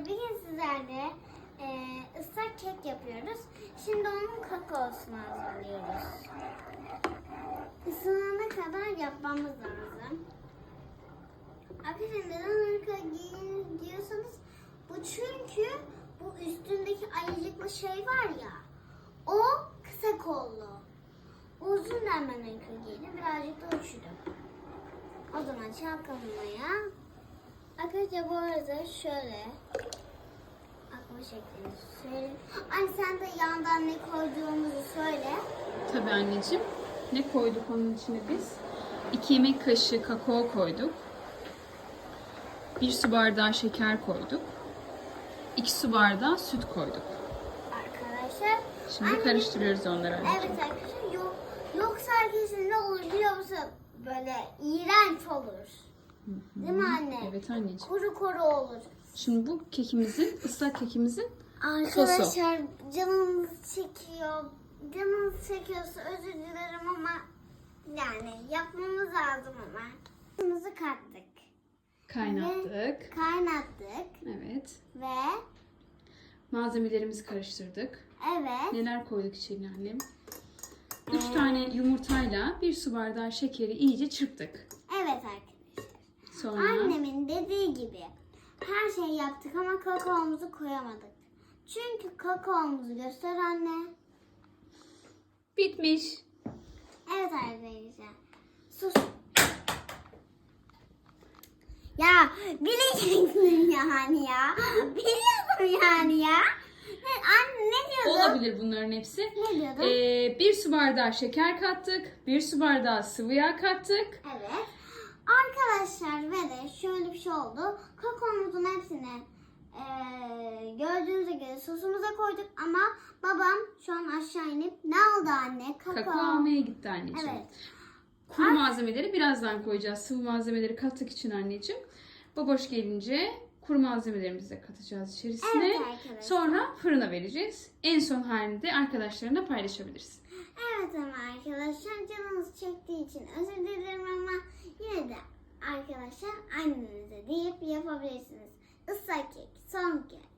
bugün sizlerle e, ıslak kek yapıyoruz. Şimdi onun kakaosunu hazırlıyoruz. Isınana kadar yapmamız lazım. Arkadaşlar neden hırka giyin diyorsanız bu çünkü bu üstündeki ayıcıklı şey var ya o kısa kollu. Uzun hemen hırka giydi. Birazcık da üşüdüm. O zaman çalkalamaya Arkadaşlar bu arada şöyle akma şeklini söyleyeyim. Anne sen de yandan ne koyduğumuzu söyle. Tabii anneciğim. Ne koyduk onun içine biz? 2 yemek kaşığı kakao koyduk. 1 su bardağı şeker koyduk. 2 su bardağı süt koyduk. Arkadaşlar. Şimdi Anne, karıştırıyoruz onları anneciğim. Evet arkadaşlar. Yok, yoksa herkesin ne olur biliyor musun? Böyle iğrenç olur. Değil mi anne? Evet anneciğim. Kuru kuru olur. Şimdi bu kekimizin, ıslak kekimizin Arkadaşlar canımız çekiyor. Canımız çekiyorsa özür dilerim ama yani yapmamız lazım ama. Suyumuzu kattık. kaynattık. Kaynattık Evet. ve Malzemelerimizi karıştırdık. evet Neler koyduk içine annem? 3 tane yumurtayla 1 su bardağı şekeri iyice çırptık. evet arkadaşlar. Sonra Annemin dediği gibi her şeyi yaptık ama kakaomuzu koyamadık. Çünkü kakaomuzu göster anne. bitmiş. Evet arkadaşlar. Sus. Ya bileceksin yani ya. Biliyorsun yani ya. Ne, anne ne diyordun? Olabilir bunların hepsi. Ne diyordun? Ee, bir su bardağı şeker kattık. Bir su bardağı sıvı yağ kattık. Evet. Bir şey oldu. Kakaomuzun hepsini eee gördüğünüz gibi sosumuza koyduk ama babam şu an aşağı inip ne aldı anne? Kakao. Kakao almaya gitti anneciğim. Evet. Kuru malzemeleri birazdan koyacağız. Sıvı malzemeleri kattık için anneciğim. Baboş gelince kuru malzemelerimizi de katacağız içerisine. Evet arkadaşlar. Sonra fırına vereceğiz. En son halini de arkadaşlarına paylaşabilirsin. Evet ama arkadaşlar canınız çektiği için özür dilerim ama yapabilirsiniz. Islak kek son kek